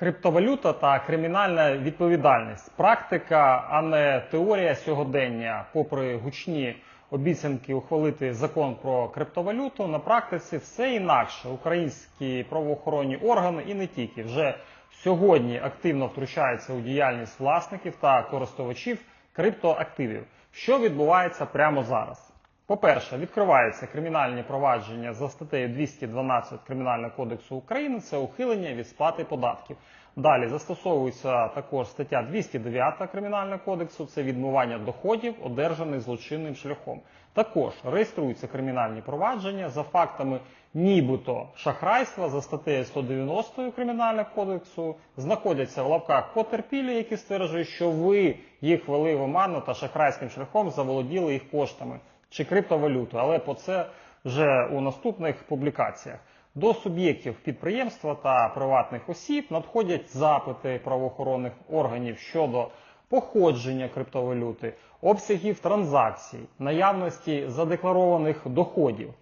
Криптовалюта та кримінальна відповідальність практика, а не теорія сьогодення, попри гучні обіцянки ухвалити закон про криптовалюту, на практиці все інакше. Українські правоохоронні органи і не тільки вже сьогодні активно втручаються у діяльність власників та користувачів криптоактивів. Що відбувається прямо зараз? По-перше, відкриваються кримінальні провадження за статтею 212 Кримінального кодексу України. Це ухилення від сплати податків. Далі застосовується також стаття 209 Кримінального кодексу. Це відмивання доходів, одержаних злочинним шляхом. Також реєструються кримінальні провадження за фактами нібито шахрайства за статтею 190 Кримінального кодексу. Знаходяться в лапках потерпілі, які стверджують, що ви їх вели в оману та шахрайським шляхом заволоділи їх коштами чи криптовалюту, але по це вже у наступних публікаціях. До суб'єктів підприємства та приватних осіб надходять запити правоохоронних органів щодо походження криптовалюти, обсягів транзакцій, наявності задекларованих доходів.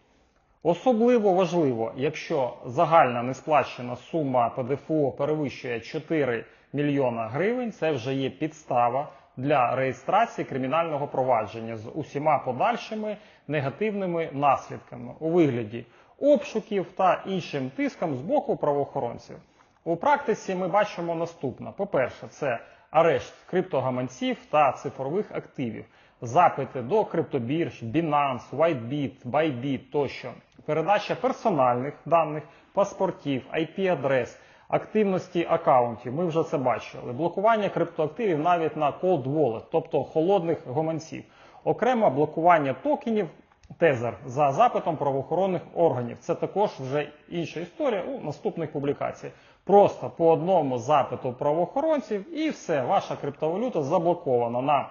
Особливо важливо, якщо загальна несплачена сума ПДФО перевищує 4 мільйона гривень, це вже є підстава для реєстрації кримінального провадження з усіма подальшими негативними наслідками у вигляді обшуків та іншим тиском з боку правоохоронців. У практиці ми бачимо наступне: по-перше, це арешт криптогаманців та цифрових активів, запити до криптобірж, Binance, WhiteBit, Bybit тощо, передача персональних даних, паспортів, IP-адрес, активності акаунтів. Ми вже це бачили. Блокування криптоактивів навіть на cold wallet, тобто холодних гаманців, окремо блокування токенів. Тезер за запитом правоохоронних органів. Це також вже інша історія у наступних публікаціях. Просто по одному запиту правоохоронців і все, ваша криптовалюта заблокована на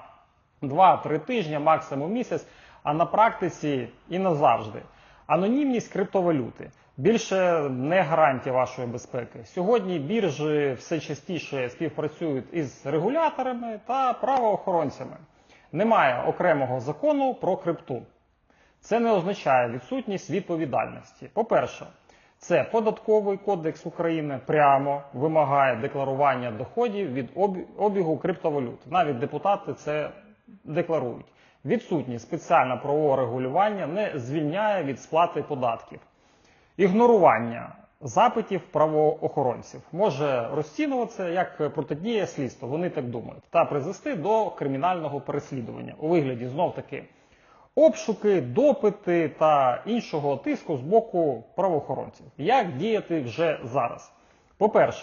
2-3 тижні, максимум місяць, а на практиці і назавжди. Анонімність криптовалюти більше не гарантія вашої безпеки. Сьогодні біржі все частіше співпрацюють із регуляторами та правоохоронцями. Немає окремого закону про крипту. Це не означає відсутність відповідальності. По-перше, це податковий кодекс України прямо вимагає декларування доходів від обігу криптовалют. Навіть депутати це декларують. Відсутність спеціального правового регулювання не звільняє від сплати податків. Ігнорування запитів правоохоронців може розцінюватися як протидія слідства, вони так думають, та призвести до кримінального переслідування у вигляді знов таки обшуки, допити та іншого тиску з боку правоохоронців. Як діяти вже зараз? По-перше,